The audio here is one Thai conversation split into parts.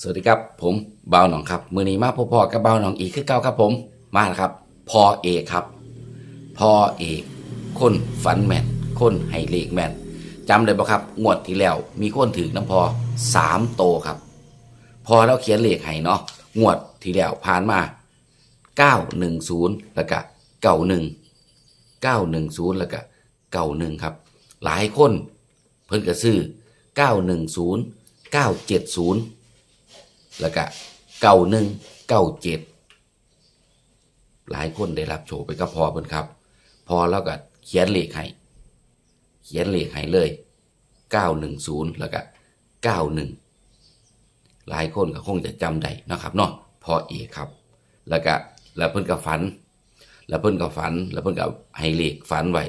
สวัสดีครับผมเบาหนองครับ มือนี้มาพบพอกับเบาหนองอีกคือเก่าครับผมมาแล้วครับพอเอกครับพอเอกคนฝันแมนคนไฮเลกแมนจำได้ปะครับงวดที่แล้วมีคนถือน้ำพอสามโตครับ พอเราเขียนเลขให้เนาะงวดที่แล้วผ่านมาเก้าหนึ่งศูนย์แล้วก็เก้าหนึ่งเก้าหนึ่งศูนย์แล้วก็เก้าหนึ่งครับ หลายคนเพิ่นก็ซื้อเก้าหนึ่งศูนย์เก้าเจ็ดศูนย์ แล้วก็เก้าหนึ่งเก้าเจ็ดหลายคนได้รับโชคไปก็พอเพิ่นครับ พอแล้วก็เขียนเลขให้เขียนเลขให้เลยเก้าหนึ่งศูนย์แล้วก็เก้าหนึ่งหลายคนก็คงจะจำได้นะครับเนาะพอเอกครับ แล้วก็แล้วเพิ่นก็ฝัน แล้วเพิ่นก็ฝัน แล้วเพิ่นก็ให้เลขฝันไว้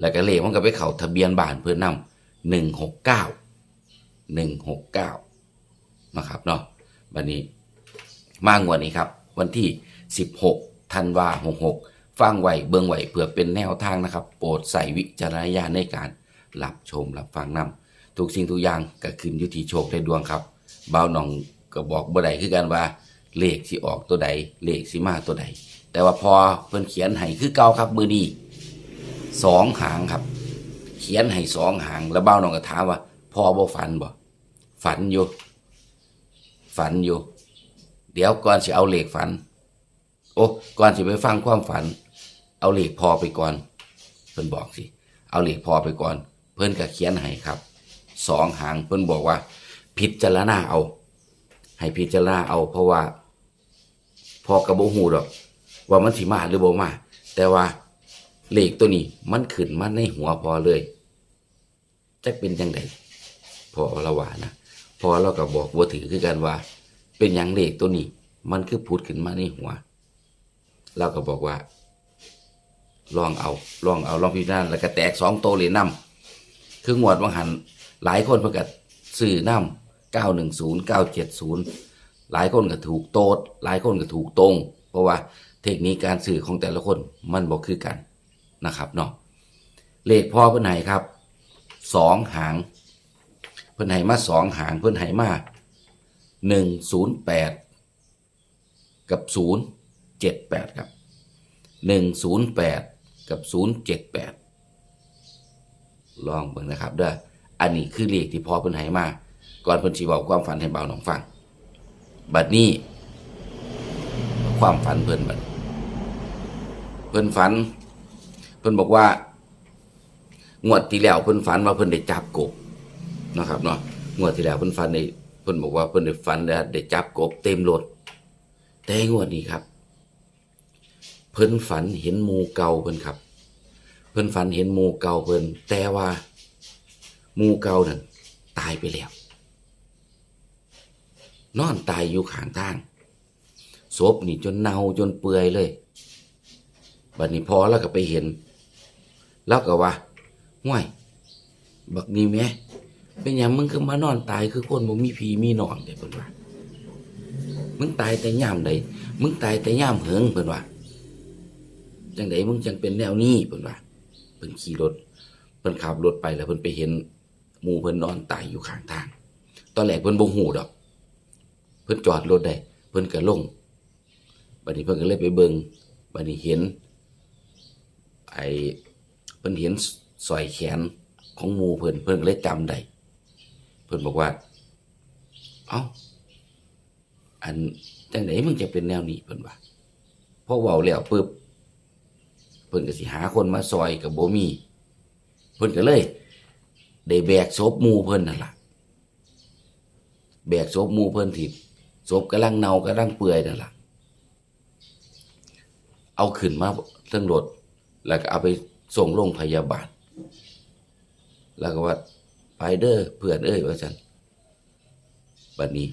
แล้วก็เลขมันก็ไปเข้าทะเบียนบ้านเพิ่นนำหนึ่งหกเก้าหนึ่งหกเก้านะครับเนาะ วันนี้ มางวดนี้ครับ วันที่ 16ธันวา66ฟังไหวเบิงไหวเพื่อเป็นแนวทางนะครับ โปรดใส่วิจารณญาณในการรับชมรับฟังนำทุกสิ่งทุกอย่างก็ขึ้นอยู่ที่โชคและดวงครับบ่าวหนองก็บอกบ่ได้คือกันว่า เลขสิออกตัวใด เลขสิมาตัวใด แต่ว่าพอเพิ่นเขียนให้คือเก่าครับมือนี้สองหางครับ เขียนให้สองหางแล้วบ่าวหนองก็ถามว่าพอบ่ฝันบ่ฝันอยู่ ฝันอยู่ เดี๋ยวก่อนสิเอาเหล็กฝัน โอ้ก่อนสิไปฟังความฝัน เอาเหล็กพอไปก่อน เพิ่นบอกสิ เอาเหล็กพอไปก่อน เพิ่นก็เขียนให้ครับสองหางเพิ่นบอกว่า พิจารณาเอา ให้พิจารณาเอา เพราะว่า พอกระโบหูดอก ว่ามันสิมาหรือบ่มา แต่ว่าเหล็กตัวนี้มันขึ้นมาในหัวพอเลยจะเป็นจังไดพอละว่านะ พอเราก็บอกว่าถือคือกันว่า เป็นอย่างเลขตัวนี้ มันคือพูดขึ้นมาในหัว เราก็บอกว่า ลองเอา ลองเอาลองพิจารณาแล้วก็แตกสองโตเลยนำคืองวดวังหันหลายคนเพิ่นก็ซื้อนำเก้าหนึ่งศูนย์เก้าเจ็ดศูนย์หลายคนก็ถูกโตด หลายคนก็ถูกตรง เพราะว่าเทคนิคการสื่อของแต่ละคนมันบอกคือกันนะครับเนาะเลขพ่อเพิ่นให้ครับสองหาง เพิ่นให้มาสองหางเพิ่นให้มาหนึ่งศูนย์แปดกับศูนย์เจ็ดแปดครับหนึ่งศูนย์แปดกับศูนย์เจ็ดแปดลองเบิ่งนะครับเด้ออันนี้คือเลขที่พอเพิ่นให้มาก่อนเพิ่นสิบอกความฝันให้เบาหนองฟังบัดนี้ ความฝันเพิ่นบัดเพิ่นฝัน เพิ่นบอกว่างวดที่แล้วเพิ่นฝันว่าเพิ่นได้จับกบ นะครับเนาะงวดที่แล้วเพิ่นฟันในเพิ่นบอกว่าเพิ่นได้ฟันได้ได้จับกบเต็มรถแต่งวดนี้ครับ เพิ่นฝันเห็นหมูเก่าเพิ่นครับ เพิ่นฝันเห็นหมูเก่าเพิ่นแต่ว่าหมูเก่านั่นตายไปแล้ว นอนตายอยู่ข้างทางศพนี่จนเน่าจนเปื่อยเลยบัดนี้พอแล้วก็ไปเห็น แล้วก็ว่าห่วย บักนี่แหม่ เป็นอย่างมึงคือมานอนตายคือคนบ่มีผีมีนอนเด้เพิ่นว่ามึงตายแต่ย่ามใดมึงตายแต่ยามเหิงเพิ่นว่าจังไดมึงจังเป็นแนวนี้เพิ่นว่าเพิ่นขี่รถเพิ่นขับรถไปแล้วเพิ่นไปเห็นหมู่เพิ่นนอนตายอยู่ข้างทาง ตอนแรกเพิ่นบ่ฮู้ดอก เพิ่นจอดรถได้เพิ่นก็ลงบัดนี้เพิ่นก็เลยไปเบิงบัดนี้เห็น ไอ้เพิ่นเห็นสอยแขนของหมูเพิ่นเพิ่นก็เลยจำได้ เพิ่นบอกว่า เอ้าอันจังไหนมึงจะเป็นแนวนี้เพิ่นว่าพอเว้าแล้วปึ๊บเพิ่นก็สิหาคนมาซอยกับโบมีเพิ่นก็เลยได้แบกศพหมูเพิ่นนั่นล่ะแบกศพหมูเพิ่นที่ศพกำลังเน่ากำลังเปื่อยนั่นล่ะเอาขึ้นมาเรื่องรถแล้วก็เอาไปส่งโรงพยาบาล แล้วก็ว่า ไปเด้อเพื่อนเอ้ยว่าฉันบัดนี้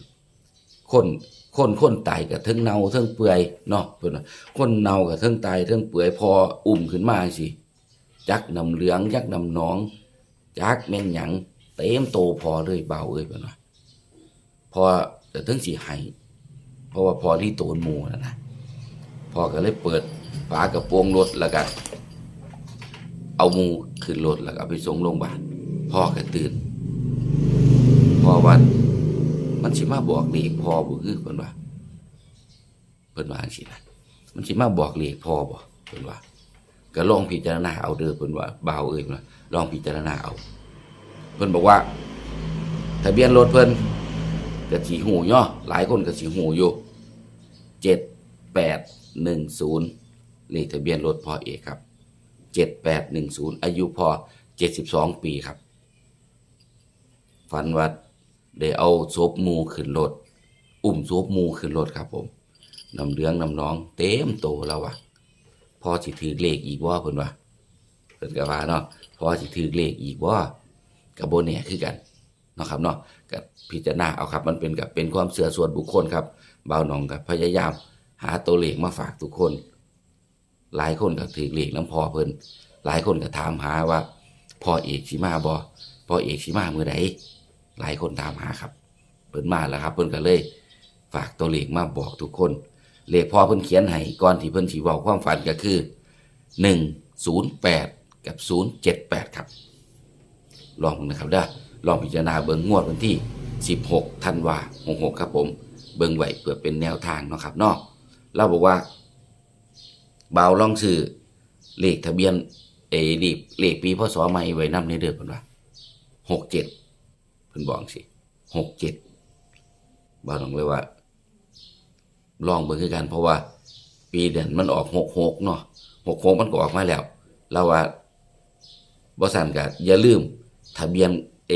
คนคนคนตายกับทั้งเน่าทั้งเปื่อยเนาะเพิ่อนว่าคนเน่ากับทั้งตายทั้งเปื่อยพออุ้มขึ้นมาสิจักนำเหลืองจักนำหนอง จักแม่นหยังเต็มโตพอเลยเบาเอ้ยเพิ่อนว่าพอแต่ทั้งสิให้เพราะว่าพอที่โตนหมู่นะนะพอก็เลยเปิดฝากระโปรงรถแล้วก็เอามูขึ้นรถแล้วก็ไปส่งโรงพยาบาล พ่อก็ตื่นพ่อวัน มันสิมาบอกเลขพอบ่คือเพิ่นว่าเพิ่นว่าจังซี่นะมันสิมาบอกเลขพอบ่เพิ่นว่า ก็ลองพิจารณาเอาเด้อเพิ่นว่าบ่าวเอ้ยเพิ่นว่าลองพิจารณาเอา เพิ่นบอกว่า ทะเบียนรถเพิ่นก็สิหูย่อหลายคนก็สิหูอยู่7810เลขทะเบียนรถพ่อเอกครับ7810อายุพอ72ปีครับ ฝันว่าได้เอาศพมูขึ้นรถอุ้มศพมูขึ้นรถครับ ผมน้ำเหลืองน้ำน้อง เต็มโตแล้ววะพอสิถือเลขอีกว่าเพิ่นว่าเพิ่นก็ว่าเนาะพอสิถือเลขอีกว่ากับโบเนี่ยคือกันเนาะครับเนาะก็พิจารณาเอาครับ มันเป็นกับเป็นความเสื่อส่วนบุคคลครับบ่าวหนองกับพยายาม หาตัวเลขมาฝากทุกคน หลายคนก็ถือเลขน้ำพอเพิ่นหลายคนก็ถามหาว่าพ่อเอกสิมาบ่พ่อเอกสิมาเมื้อใด หลายคนตามหาครับเพิ่นมาแล้วครับเพิ่นก็เลย ฝากตัวเลขมาบอกทุกคน เลขพอเพิ่นเขียนให้ก่อนที่เพิ่นสิเว้าความฝันก็คือ 108 กับ 078 ครับ ลองนะครับเด้อลองพิจารณาเบิ่งงวดวันที่ 16ธันวา66ครับผม เบิ่งไว้เพื่อเป็นแนวทางเนาะครับเนาะเราบอกว่าบ่าวลองซื้อเลขทะเบียนเออเลขเลขปีพศใหม่ไว้นำในเด้อเพิ่นว่า67 เพิ่นบอกสิหกเจ็ดบ้านน้องเลยว่าลองเบิ่งคือกัน เพราะว่า ปีเดือนมันออกหกหกเนาะหกหกมันก็ออกมาแล้วเราว่าบสันก็อย่าลืม ทะเบียนเอ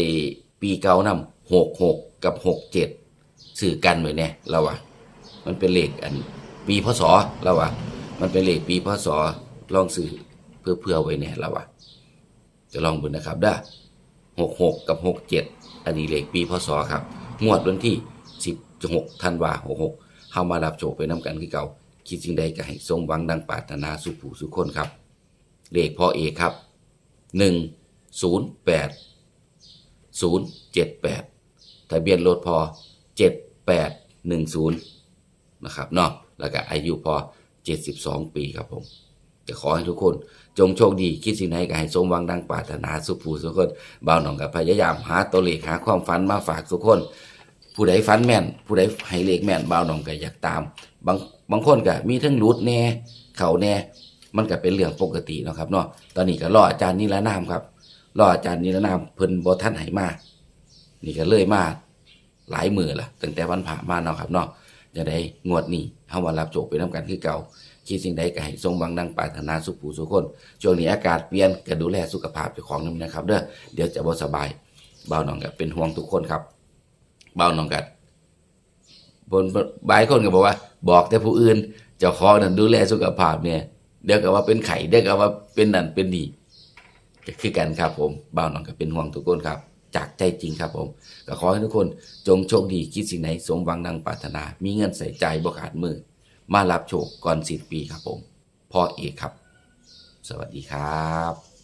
ปีเก่านำหกหกกับหกเจ็ดสื่อกันไว้แน่เราว่ามันเป็นเลขอัน ปีพศเราว่ามันเป็นเลขปีพศลองสื่อเพื่อเพื่อไว้แน่เราว่าจะลองเบิ่งนะครับเด้ อหกหกกับหกเจ็ดอันนี้เลขปีพศครับ งวดวันที่สิบหกธันวาหกหกเข้ามารับโชคไปน้ำกันคือเก่า คิดสิ่งใดก็ให้สมหวังดังปรารถนาสุขผู้สุขคนครับ เลขพ่อเอกครับหนึ่งศูนย์แปดศูนย์เจ็ดแปดทะเบียนรถพอเจ็ดแปดหนึ่งศูนย์นะครับเนาะแล้วก็อายุพอเจ็ดสิบสองปีครับผม จะขอให้ทุกคน จงโชคดีคิดสิ่งใดก็ให้สมหวังดังปรารถนาสุภูสุขคนบ่าวหนองกับพยายามหาตัวเลขหาความฝันมาฝากทุกคน ผู้ใดฝันแม่น ผู้ใดให้เลขแม่นบ่าวหนองก็อยากตาม บางบางคนก็มีทั้งรุดแน่เข่าแน่มันก็เป็นเรื่องปกตินะครับเนาะตอนนี้ก็รออาจารย์นิรนามครับรออาจารย์นิรนามเพิ่นบ่ทันให้มานี่ก็เลยมาหลายมือละตั้งแต่วันผ่ามาเนาะครับเนาะจะได้งวดนี้เฮามารับโจกไปนํกันคือเก่า คิดสิ่งใดก็ให้ทรงหวังดังปรารถนาสุขผู้สุขคน ช่วงนี้อากาศเปลี่ยนก็ดูแลสุขภาพเจ้าของนำนะครับ เด้อเดี๋ยวจะบ่สบายเบาหนองก็เป็นห่วงทุกคนครับเบาหนองก็บนบายคนก็บอกว่า บอกแต่ผู้อื่นเจ้าของนั่นดูแลสุขภาพเนี่ยเดี๋ยวก็ว่าเป็นไข้เดี๋ยวก็ว่าเป็นนั่นเป็นนี่ก็คือกันครับผมเบาหนองก็เป็นห่วงทุกคนครับ จากใจจริงครับผมก็ขอให้ทุกคนจงโชคดีคิดสิ่งไหนสมหวังดังปรารถนา มีเงินใส่ใจบ่ขาดมือ มารับโชคก่อนสิ้นปีครับผมพ่อเอกครับ สวัสดีครับ